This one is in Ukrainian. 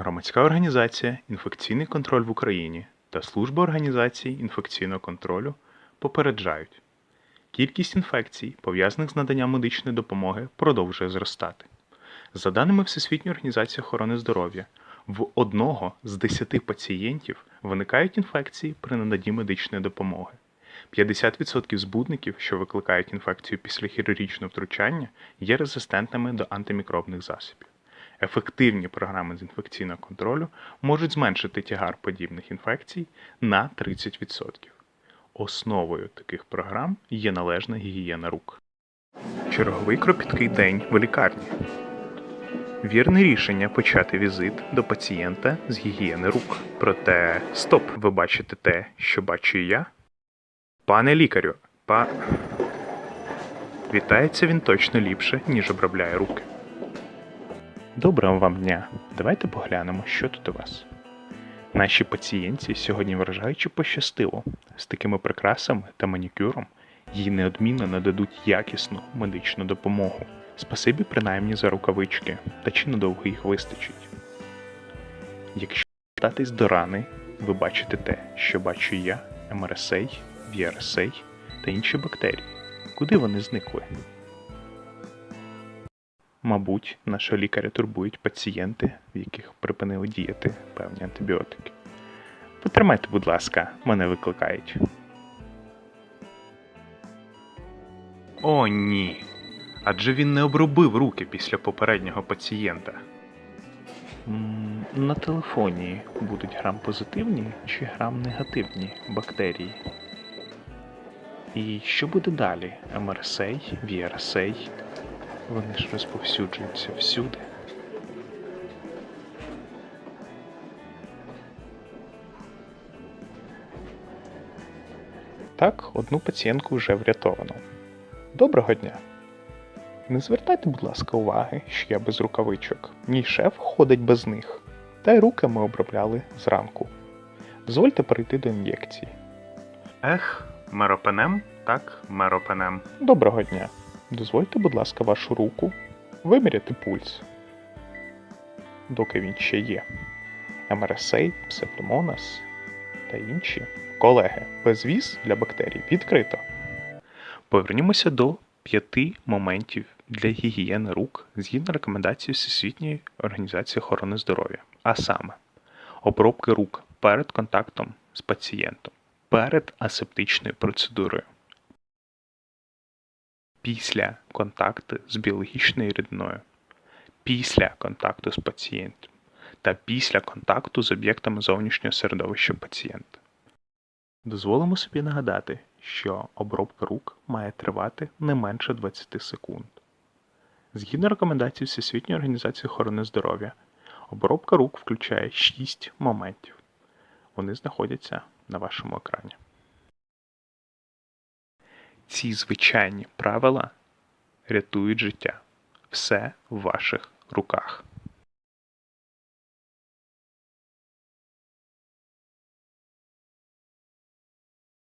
Громадська організація Інфекційний контроль в Україні та Служба організації інфекційного контролю попереджають. Кількість інфекцій, пов'язаних з наданням медичної допомоги, продовжує зростати. За даними Всесвітньої організації охорони здоров'я, в одного з 10 пацієнтів виникають інфекції при наданні медичної допомоги. 50% збудників, що викликають інфекцію після хірургічного втручання, є резистентними до антимікробних засобів. Ефективні програми з інфекційного контролю можуть зменшити тягар подібних інфекцій на 30%. Основою таких програм є належна гігієна рук. Черговий кропіткий день в лікарні. Вірне рішення почати візит до пацієнта з гігієни рук. Проте, стоп, ви бачите те, що бачу я? Пане лікарю, па. Вітається він точно ліпше, ніж обробляє руки. Доброго вам дня. Давайте поглянемо, що тут у вас. Наші пацієнтці сьогодні вражаючи пощастило. З такими прикрасами та манікюром їй неодмінно нададуть якісну медичну допомогу. Спасибі принаймні за рукавички, та чи надовго їх вистачить. Якщо вертатись до рани, ви бачите те, що бачу я, МРСА, VRSA та інші бактерії. Куди вони зникли? Мабуть, нашого лікаря турбують пацієнти, в яких припинили діяти певні антибіотики. Потримайте, будь ласка, мене викликають. О, ні. Адже він не обробив руки після попереднього пацієнта. М, На телефоні будуть грам-позитивні чи грам-негативні бактерії. І що буде далі? МРСА, VRSA? Вони ж розповсюджуються всюди. Так, одну пацієнтку вже врятовано. Доброго дня. Не звертайте, будь ласка, уваги, що я без рукавичок. Мій шеф ходить без них. Та й руки ми обробляли зранку. Дозвольте перейти до ін'єкції. Ех, меропенем? Так, меропенем. Доброго дня. Дозвольте, будь ласка, вашу руку виміряти пульс. Доки він ще є. МРСА, Псевдомонас та інші. Колеги, безвіз для бактерій відкрито. Повернімося до п'яти моментів для гігієни рук згідно рекомендацій Всесвітньої організації охорони здоров'я. А саме, обробки рук перед контактом з пацієнтом, перед асептичною процедурою, після контакту з біологічною рідною, після контакту з пацієнтом та після контакту з об'єктами зовнішнього середовища пацієнта. Дозволимо собі нагадати, що обробка рук має тривати не менше 20 секунд. Згідно рекомендацій Всесвітньої організації охорони здоров'я, обробка рук включає 6 моментів. Вони знаходяться на вашому екрані. Ці звичайні правила рятують життя. Все в ваших руках.